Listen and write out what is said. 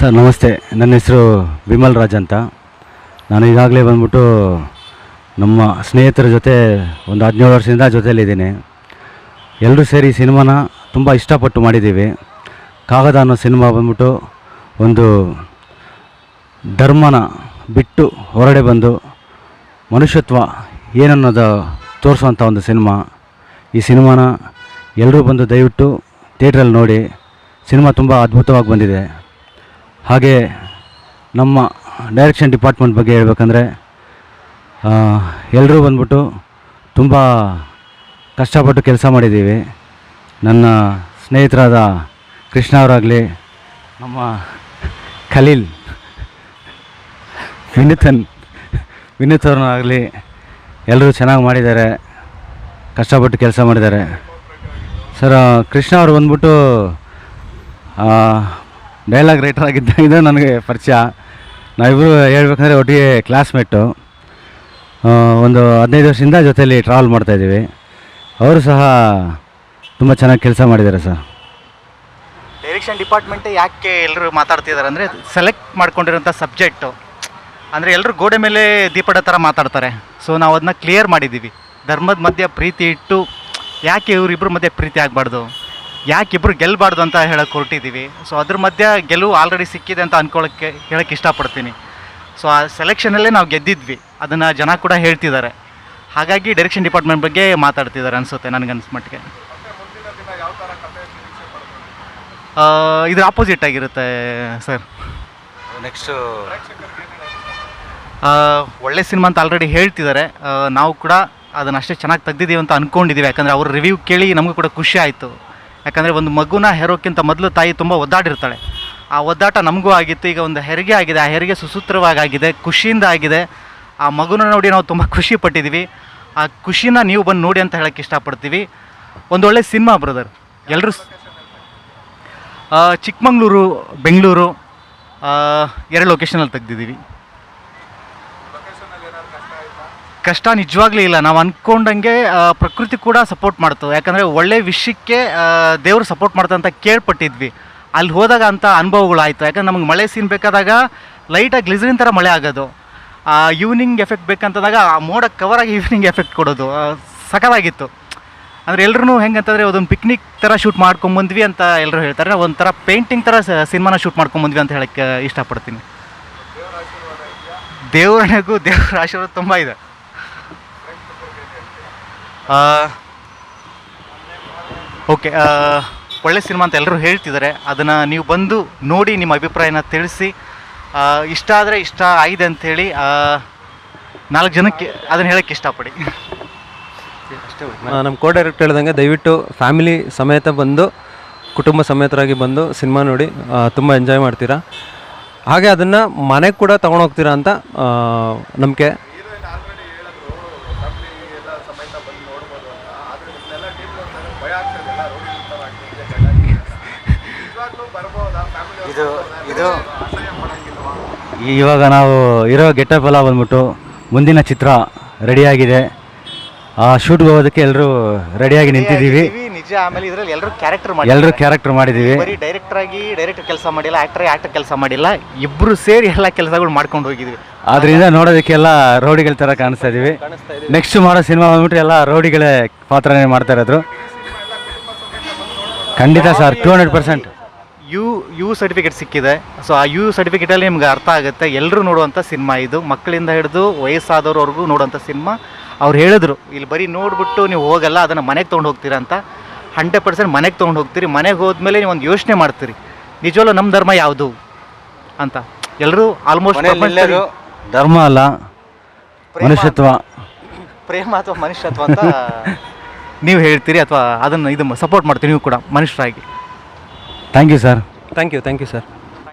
Sir, ನಮಸ್ತೆ. ನನ್ನ ಹೆಸರು ವಿಮಲ್ ರಾಜ್ ಅಂತ. ನಾನು ಈಗಾಗಲೇ ಬಂದ್ಬಿಟ್ಟು ನಮ್ಮ ಸ್ನೇಹಿತರ ಜೊತೆ ಒಂದು ಹದಿನೇಳು ವರ್ಷದಿಂದ ಜೊತೆಯಲ್ಲಿದ್ದೀನಿ. ಎಲ್ಲರೂ ಸೇರಿ ಸಿನಿಮಾನ ತುಂಬ ಇಷ್ಟಪಟ್ಟು ಮಾಡಿದ್ದೀವಿ. ಕಾಗದ ಅನ್ನೋ ಸಿನಿಮಾ ಬಂದ್ಬಿಟ್ಟು ಒಂದು ಧರ್ಮನ ಬಿಟ್ಟು ಹೊರಡೆ ಬಂದು ಮನುಷ್ಯತ್ವ ಏನನ್ನೋದು ತೋರಿಸುವಂಥ ಒಂದು ಸಿನಿಮಾ. ಈ ಸಿನಿಮಾನ ಎಲ್ಲರೂ ಬಂದು ದಯವಿಟ್ಟು ಥಿಯೇಟ್ರಲ್ಲಿ ನೋಡಿ. ಸಿನಿಮಾ ತುಂಬ ಅದ್ಭುತವಾಗಿ ಬಂದಿದೆ. ಹಾಗೆ ನಮ್ಮ ಡೈರೆಕ್ಷನ್ ಡಿಪಾರ್ಟ್ಮೆಂಟ್ ಬಗ್ಗೆ ಹೇಳ್ಬೇಕಂದ್ರೆ ಎಲ್ಲರೂ ಬಂದ್ಬಿಟ್ಟು ತುಂಬ ಕಷ್ಟಪಟ್ಟು ಕೆಲಸ ಮಾಡಿದ್ದೀವಿ. ನನ್ನ ಸ್ನೇಹಿತರಾದ ಕೃಷ್ಣ ಅವರಾಗಲಿ, ನಮ್ಮ ಖಲೀಲ್, ವಿನೀತನ್, ವಿನೀತ್ ಅವ್ರನ್ನಾಗಲಿ ಎಲ್ಲರೂ ಚೆನ್ನಾಗಿ ಮಾಡಿದ್ದಾರೆ, ಕಷ್ಟಪಟ್ಟು ಕೆಲಸ ಮಾಡಿದ್ದಾರೆ. ಸರ್ ಕೃಷ್ಣ ಅವರು ಬಂದ್ಬಿಟ್ಟು ಡೈಲಾಗ್ ರೈಟರ್ ಆಗಿದ್ದಾಗ ನನಗೆ ಪರಿಚಯ. ನಾವಿಬ್ಬರು ಹೇಳ್ಬೇಕಂದ್ರೆ ಒಟ್ಟಿಗೆ ಕ್ಲಾಸ್ಮೇಟು ಒಂದು ಹದಿನೈದು ವರ್ಷದಿಂದ ಜೊತೆಯಲ್ಲಿ ಟ್ರಾವೆಲ್ ಮಾಡ್ತಾಯಿದ್ದೀವಿ ಅವರು ಸಹ ತುಂಬ ಚೆನ್ನಾಗಿ ಕೆಲಸ ಮಾಡಿದ್ದಾರೆ ಸರ್. ಡೈರೆಕ್ಷನ್ ಡಿಪಾರ್ಟ್ಮೆಂಟ್ ಯಾಕೆ ಎಲ್ಲರೂ ಮಾತಾಡ್ತಿದ್ದಾರೆ ಅಂದರೆ ಸೆಲೆಕ್ಟ್ ಮಾಡ್ಕೊಂಡಿರೋಂಥ ಸಬ್ಜೆಕ್ಟು ಅಂದರೆ ಎಲ್ಲರೂ ಗೋಡೆ ಮೇಲೆ ದೀಪಡ ಥರ ಮಾತಾಡ್ತಾರೆ. ಸೊ ನಾವು ಅದನ್ನ ಕ್ಲಿಯರ್ ಮಾಡಿದ್ದೀವಿ. ಧರ್ಮದ ಮಧ್ಯೆ ಪ್ರೀತಿ ಇಟ್ಟು ಯಾಕೆ ಇವರಿಬ್ಬರ ಮಧ್ಯೆ ಪ್ರೀತಿ ಆಗಬಾರ್ದು? ಯಾಕೆ ಇಬ್ಬರು ಗೆಲ್ಲಬಾರ್ದು ಅಂತ ಹೇಳಕ್ಕೆ ಹೊರಟಿದ್ದೀವಿ? ಸೊ ಅದ್ರ ಮಧ್ಯೆ ಗೆಲುವು ಆಲ್ರೆಡಿ ಸಿಕ್ಕಿದೆ ಅಂತ ಅಂದ್ಕೊಳ್ಳೋಕ್ಕೆ ಹೇಳಕ್ಕೆ ಇಷ್ಟಪಡ್ತೀನಿ. ಸೊ ಆ ಸೆಲೆಕ್ಷನಲ್ಲೇ ನಾವು ಗೆದ್ದಿದ್ವಿ. ಅದನ್ನು ಜನ ಕೂಡ ಹೇಳ್ತಿದ್ದಾರೆ. ಹಾಗಾಗಿ ಡೈರೆಕ್ಷನ್ ಡಿಪಾರ್ಟ್ಮೆಂಟ್ ಬಗ್ಗೆ ಮಾತಾಡ್ತಿದ್ದಾರೆ ಅನಿಸುತ್ತೆ ನನಗನ್ಸ್ ಮಟ್ಟಿಗೆ. ಇದ್ರ ಆಪೋಸಿಟ್ ಆಗಿರುತ್ತೆ ಸರ್ ನೆಕ್ಸ್ಟು ಒಳ್ಳೆ ಸಿನಿಮಾ ಅಂತ ಆಲ್ರೆಡಿ ಹೇಳ್ತಿದ್ದಾರೆ. ನಾವು ಕೂಡ ಅದನ್ನು ಅಷ್ಟೇ ಚೆನ್ನಾಗಿ ತೆಗ್ದಿದ್ದೀವಿ ಅಂತ ಅಂದ್ಕೊಂಡಿದ್ದೀವಿ ಯಾಕಂದರೆ ಅವ್ರ ರಿವ್ಯೂ ಕೇಳಿ ನಮಗೂ ಕೂಡ ಖುಷಿ ಆಯಿತು. ಯಾಕಂದರೆ ಒಂದು ಮಗುನ ಹೆರೋಕ್ಕಿಂತ ಮೊದಲು ತಾಯಿ ತುಂಬ ಒದ್ದಾಡಿರ್ತಾಳೆ. ಆ ಒದ್ದಾಟ ನಮಗೂ ಆಗಿತ್ತು, ಈಗ ಒಂದು ಹೆರಿಗೆ ಆಗಿದೆ, ಆ ಹೆರಿಗೆ ಸುಸೂತ್ರವಾಗಿದೆ ಖುಷಿಯಿಂದ ಆಗಿದೆ. ಆ ಮಗುನ ನೋಡಿ ನಾವು ತುಂಬ ಖುಷಿ ಪಟ್ಟಿದ್ದೀವಿ ಆ ಖುಷಿನ ನೀವು ಬಂದು ನೋಡಿ ಅಂತ ಹೇಳಕ್ಕೆ ಇಷ್ಟಪಡ್ತೀವಿ. ಒಂದು ಒಳ್ಳೆ ಸಿನಿಮಾ ಬ್ರದರ್. ಎಲ್ಲರೂ ಚಿಕ್ಕಮಂಗ್ಳೂರು, ಬೆಂಗಳೂರು ಎರಡು ಲೊಕೇಶನಲ್ಲಿ ತೆಗ್ದಿದ್ದೀವಿ. ಕಷ್ಟ ನಿಜವಾಗ್ಲೂ ಇಲ್ಲ. ನಾವು ಅಂದ್ಕೊಂಡಂಗೆ ಪ್ರಕೃತಿ ಕೂಡ ಸಪೋರ್ಟ್ ಮಾಡ್ತು. ಯಾಕಂದರೆ ಒಳ್ಳೆ ವಿಷಯಕ್ಕೆ ದೇವರು ಸಪೋರ್ಟ್ ಮಾಡ್ತ ಅಂತ ಕೇಳ್ಪಟ್ಟಿದ್ವಿ. ಅಲ್ಲಿ ಹೋದಾಗ ಅಂಥ ಅನುಭವಗಳು ಆಯಿತು. ಯಾಕಂದ್ರೆ ನಮಗೆ ಮಳೆ ಸೀನ್ ಬೇಕಾದಾಗ ಲೈಟಾಗಿ ಗ್ಲಿಸರಿನ್ ಥರ ಮಳೆ ಆಗೋದು. ಈವ್ನಿಂಗ್ ಎಫೆಕ್ಟ್ ಬೇಕಂತಂದಾಗ ಆ ಮೋಡ ಕವರಾಗಿ ಈವ್ನಿಂಗ್ ಎಫೆಕ್ಟ್ ಕೊಡೋದು. ಸಕಲಾಗಿತ್ತು. ಅಂದರೆ ಎಲ್ಲರೂ ಹೆಂಗಂತಂದರೆ ಅದೊಂದು ಪಿಕ್ನಿಕ್ ಥರ ಶೂಟ್ ಮಾಡ್ಕೊಂಬಂದ್ವಿ ಅಂತ ಎಲ್ಲರೂ ಹೇಳ್ತಾರೆ. ಒಂಥರ ಪೇಂಟಿಂಗ್ ಥರ ಸಿನಿಮಾನ ಶೂಟ್ ಮಾಡ್ಕೊಂಬಂದ್ವಿ ಅಂತ ಹೇಳಕ್ಕೆ ಇಷ್ಟಪಡ್ತೀನಿ. ದೇವರನೆಗೂ ದೇವರ ಆಶೀರ್ವಾದ ತುಂಬ ಇದೆ. ಓಕೆ ಒಳ್ಳೆ ಸಿನಿಮಾ ಅಂತ ಎಲ್ಲರೂ ಹೇಳ್ತಿದ್ದಾರೆ. ಅದನ್ನು ನೀವು ಬಂದು ನೋಡಿ ನಿಮ್ಮ ಅಭಿಪ್ರಾಯನ ತಿಳಿಸಿ. ಇಷ್ಟ ಆದರೆ ಇಷ್ಟ ಆಗಿದೆ ಅಂಥೇಳಿ ನಾಲ್ಕು ಜನಕ್ಕೆ ಅದನ್ನು ಹೇಳೋಕ್ಕೆ ಇಷ್ಟಪಡಿ. ನಮ್ಮ ಕೋ ಡೈರೆಕ್ಟ್ ಹೇಳ್ದಂಗೆ ದಯವಿಟ್ಟು ಫ್ಯಾಮಿಲಿ ಸಮೇತ ಬಂದು ಕುಟುಂಬ ಸಮೇತರಾಗಿ ಬಂದು ಸಿನಿಮಾ ನೋಡಿ ತುಂಬ ಎಂಜಾಯ್ ಮಾಡ್ತೀರಾ. ಹಾಗೆ ಅದನ್ನು ಮನೆಗೆ ಕೂಡ ತೊಗೊಂಡೋಗ್ತೀರಾ ಅಂತ ನಂಬಿಕೆ. ಇದು ಇದು ಇವಾಗ ನಾವು ಇರೋ ಗೆಟಪ್ ಎಲ್ಲ ಬಂದ್ಬಿಟ್ಟು ಮುಂದಿನ ಚಿತ್ರ ರೆಡಿಯಾಗಿದೆ ಆ ಶೂಟ್ಗೆ ಹೋಗೋದಕ್ಕೆ ಎಲ್ಲರೂ ರೆಡಿಯಾಗಿ ನಿಂತಿದ್ದೀವಿ. ಆಮೇಲೆ ಇದರಲ್ಲಿ ಎಲ್ಲರೂ ಕ್ಯಾರೆಕ್ಟರ್ ಮಾಡಿ ಎಲ್ಲರೂ ಕ್ಯಾರೆಕ್ಟರ್ ಮಾಡಿದ್ದೀವಿ. ಬರೀ ಡೈರೆಕ್ಟರ್ ಆಗಿ ಡೈರೆಕ್ಟರ್ ಕೆಲಸ ಮಾಡಿಲ್ಲ ಆಕ್ಟರ್ ಆಕ್ಟರ್ ಕೆಲಸ ಮಾಡಿಲ್ಲ. ಇಬ್ರು ಸೇರಿ ಎಲ್ಲ ಕೆಲಸಗಳು ಮಾಡ್ಕೊಂಡು ಹೋಗಿದ್ವಿ. ಆದ್ರಿಂದ ನೋಡೋದಕ್ಕೆಲ್ಲ ರೌಡಿಗಳ ಥರ ಕಾಣಿಸ್ತಾ ಇದೀವಿ. ನೆಕ್ಸ್ಟ್ ಮಾಡೋ ಸಿನಿಮಾ ಬಂದ್ಬಿಟ್ಟು ಎಲ್ಲ ರೌಡಿಗಳೇ ಪಾತ್ರನೇ ಮಾಡ್ತಾ ಇರೋದ್ರು ಖಂಡಿತ sir two hundred percent U U certificate ಸಿಕ್ಕಿದೆ. ಸೊ ಆ ಯು ಸರ್ಟಿಫಿಕೇಟಲ್ಲಿ ನಿಮ್ಗೆ ಅರ್ಥ ಆಗುತ್ತೆ ಎಲ್ಲರೂ ನೋಡುವಂಥ ಸಿನಿಮಾ ಇದು. ಮಕ್ಕಳಿಂದ ಹಿಡಿದು ವಯಸ್ಸಾದವ್ರವರೆಗೂ ನೋಡುವಂಥ ಸಿನಿಮಾ ಅವ್ರು ಹೇಳಿದ್ರು ಇಲ್ಲಿ ಬರೀ ನೋಡಿಬಿಟ್ಟು ನೀವು ಹೋಗಲ್ಲ ಅದನ್ನು ಮನೆಗೆ ತೊಗೊಂಡು ಹೋಗ್ತೀರಾ ಅಂತ. ಹಂಡ್ರೆಡ್ ಪರ್ಸೆಂಟ್ ಮನೆಗೆ ತೊಗೊಂಡು ಹೋಗ್ತೀರಿ ಮನೆಗೆ ಹೋದ್ಮೇಲೆ ನೀವು ಒಂದು ಯೋಚನೆ ಮಾಡ್ತೀರಿ. ನಿಜವಲ್ಲೂ ನಮ್ಮ ಧರ್ಮ ಯಾವುದು? ಅಂತ. ಎಲ್ಲರೂ ಆಲ್ಮೋಸ್ಟ್ ಧರ್ಮ ಅಲ್ಲ ಮನುಷ್ಯತ್ವ. ಪ್ರೇಮ ಅಥವಾ ಮನುಷ್ಯತ್ವ ಅಂತ ನೀವು ಹೇಳ್ತೀರಿ ಅಥವಾ ಅದನ್ನು ಇದು ಸಪೋರ್ಟ್ ಮಾಡ್ತೀರಿ ನೀವು ಕೂಡ ಮನುಷ್ಯರಾಗಿ. Thank you sir thank you thank you sir